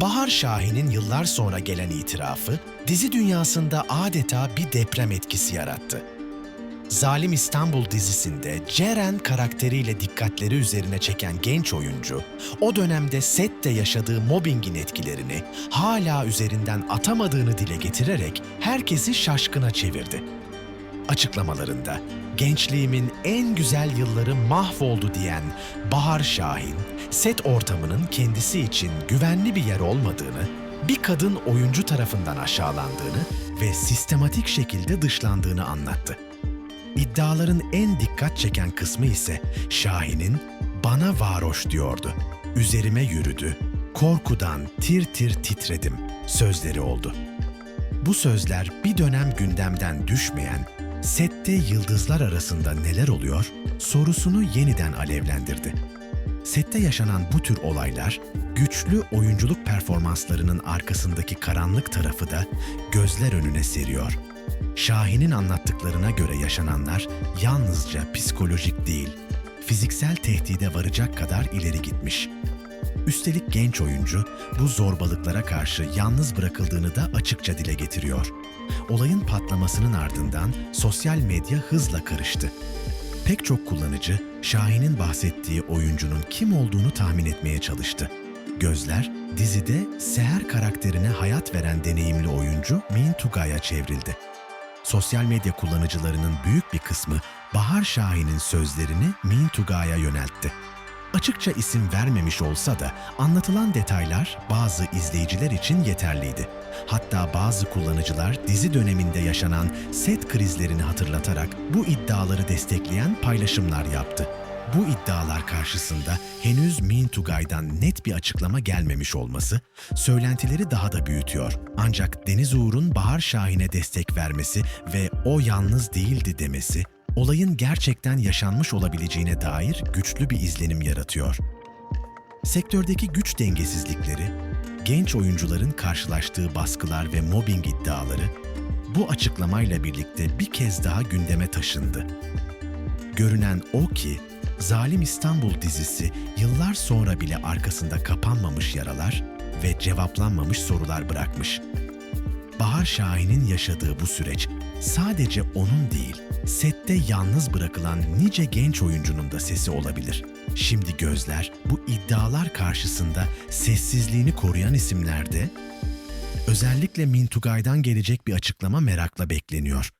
Bahar Şahin'in yıllar sonra gelen itirafı, dizi dünyasında adeta bir deprem etkisi yarattı. Zalim İstanbul dizisinde Ceren karakteriyle dikkatleri üzerine çeken genç oyuncu, o dönemde sette yaşadığı mobbingin etkilerini hala üzerinden atamadığını dile getirerek herkesi şaşkına çevirdi. Açıklamalarında gençliğimin en güzel yılları mahvoldu diyen Bahar Şahin, set ortamının kendisi için güvenli bir yer olmadığını, bir kadın oyuncu tarafından aşağılandığını ve sistematik şekilde dışlandığını anlattı. İddiaların en dikkat çeken kısmı ise Şahin'in bana varoş diyordu. Üzerime yürüdü. Korkudan tir tir titredim sözleri oldu. Bu sözler bir dönem gündemden düşmeyen, sette yıldızlar arasında neler oluyor sorusunu yeniden alevlendirdi. Sette yaşanan bu tür olaylar, güçlü oyunculuk performanslarının arkasındaki karanlık tarafı da gözler önüne seriyor. Şahin'in anlattıklarına göre yaşananlar yalnızca psikolojik değil, fiziksel tehdide varacak kadar ileri gitmiş. Üstelik genç oyuncu bu zorbalıklara karşı yalnız bırakıldığını da açıkça dile getiriyor. Olayın patlamasının ardından sosyal medya hızla karıştı. Pek çok kullanıcı Şahin'in bahsettiği oyuncunun kim olduğunu tahmin etmeye çalıştı. Gözler dizide Seher karakterine hayat veren deneyimli oyuncu Min Tugay'a çevrildi. Sosyal medya kullanıcılarının büyük bir kısmı Bahar Şahin'in sözlerini Min Tugay'a yöneltti. Açıkça isim vermemiş olsa da anlatılan detaylar bazı izleyiciler için yeterliydi. Hatta bazı kullanıcılar dizi döneminde yaşanan set krizlerini hatırlatarak bu iddiaları destekleyen paylaşımlar yaptı. Bu iddialar karşısında henüz Min Tugay'dan net bir açıklama gelmemiş olması söylentileri daha da büyütüyor. Ancak Deniz Uğur'un Bahar Şahin'e destek vermesi ve o yalnız değildi demesi olayın gerçekten yaşanmış olabileceğine dair güçlü bir izlenim yaratıyor. Sektördeki güç dengesizlikleri, genç oyuncuların karşılaştığı baskılar ve mobbing iddiaları bu açıklamayla birlikte bir kez daha gündeme taşındı. Görünen o ki Zalim İstanbul dizisi yıllar sonra bile arkasında kapanmamış yaralar ve cevaplanmamış sorular bırakmış. Bahar Şahin'in yaşadığı bu süreç sadece onun değil, sette yalnız bırakılan nice genç oyuncunun da sesi olabilir. Şimdi gözler bu iddialar karşısında sessizliğini koruyan isimlerde özellikle Mintugay'dan gelecek bir açıklama merakla bekleniyor.